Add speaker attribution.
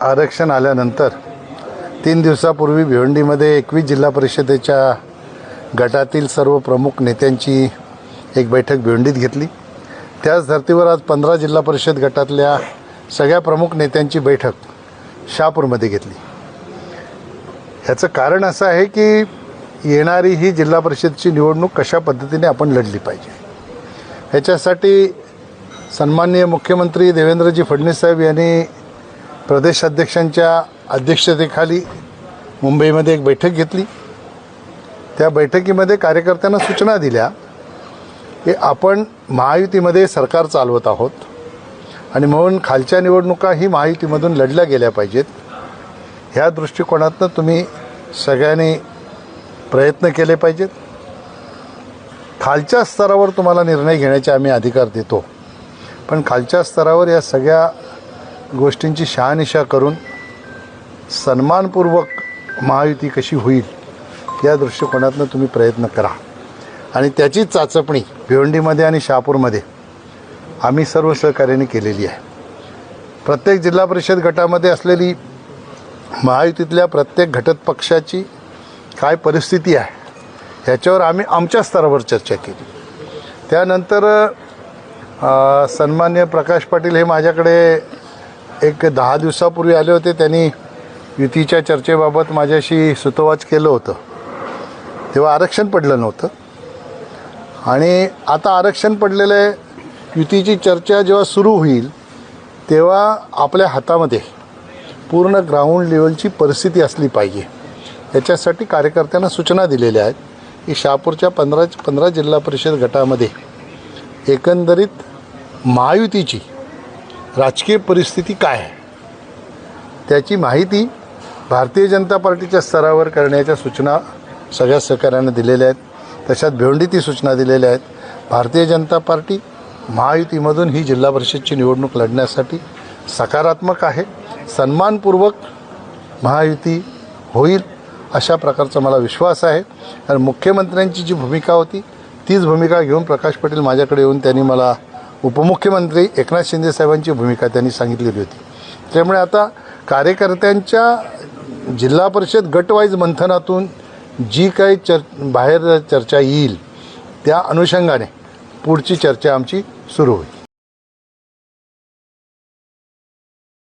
Speaker 1: आरक्षण आल्यानंतर तीन दिवसापूर्वी भिवंडीमध्ये एकवीस जिल्हा परिषदेच्या गटातील सर्व प्रमुख नेत्यांची एक बैठक भिवंडीत घेतली. त्याच धर्तीवर आज पंधरा जिल्हा परिषद गटातल्या सगळ्या प्रमुख नेत्यांची बैठक शहापूरमध्ये घेतली. ह्याचं कारण असं आहे की येणारी ही जिल्हा परिषदची निवडणूक कशा पद्धतीने आपण लढली पाहिजे? ह्याच्यासाठी सन्माननीय मुख्यमंत्री देवेंद्रजी फडणवीस साहेब यांनी प्रदेशाध्यक्षांच्या अध्यक्षतेखाली मुंबईमध्ये एक बैठक घेतली. त्या बैठकीमध्ये कार्यकर्त्यांना सूचना दिल्या की आपण महायुतीमध्ये सरकार चालवत आहोत आणि म्हणून खालच्या निवडणुका ही महायुतीमधून लढल्या गेल्या पाहिजेत. ह्या दृष्टिकोनातनं तुम्ही सगळ्यांनी प्रयत्न केले पाहिजेत. खालच्या स्तरावर तुम्हाला निर्णय घेण्याचे आम्ही अधिकार देतो. पण खालच्या स्तरावर या सगळ्या गोष्टींची शहानिशा करून सन्मानपूर्वक महायुती कशी होईल या दृष्टिकोनातनं तुम्ही प्रयत्न करा. आणि त्याची चाचपणी भिवंडीमध्ये आणि शहापूरमध्ये आम्ही सर्व सहकार्याने केलेली आहे. प्रत्येक जिल्हा परिषद गटामध्ये असलेली महायुतीतल्या प्रत्येक घटक पक्षाची काय परिस्थिती आहे ह्याच्यावर आम्ही आमच्या स्तरावर चर्चा केली. त्यानंतर सन्मान्य प्रकाश पाटील हे माझ्याकडे एक दहा दिवसापूर्वी आले होते त्यांनी युतीच्या चर्चेबाबत माझ्याशी सुतोवाच केलं होतं. तेव्हा आरक्षण पडलं नव्हतं. आणि आता आरक्षण पडलेलं आहे युतीची चर्चा जेव्हा सुरू होईल तेव्हा आपल्या हातामध्ये पूर्ण ग्राउंड लेवलची परिस्थिती असली पाहिजे. याच्यासाठी कार्यकर्त्यांना सूचना दिलेल्या आहेत की शहापूरच्या पंधरा पंधरा जिल्हा परिषद गटामध्ये एकंदरीत महायुतीची राजकीय परिस्थिती काय आहे? त्याची माहिती भारतीय जनता पार्टीच्या स्तरावर करण्याच्या सूचना सगळ्या सहकाऱ्यांना दिलेल्या आहेत. तशात भिवंडीती सूचना दिलेल्या आहेत. भारतीय जनता पार्टी महायुतीमधून ही जिल्हा परिषदची निवडणूक लढण्यासाठी सकारात्मक आहे. सन्मानपूर्वक महायुती होईल अशा प्रकारचा मला विश्वास आहे. आणि मुख्यमंत्र्यांची जी भूमिका होती तीच भूमिका घेऊन प्रकाश पाटील माझ्याकडे येऊन त्यांनी मला उपमुख्यमंत्री एकनाथ शिंदे साहेबांची भूमिका त्यांनी सांगितलेली होती. त्यामुळे आता कार्यकर्त्यांच्या जिल्हा परिषद गटवाईज मंथनातून जी काही चर बाहेर चर्चा येईल त्या अनुषंगाने पुढची चर्चा आमची सुरू होईल.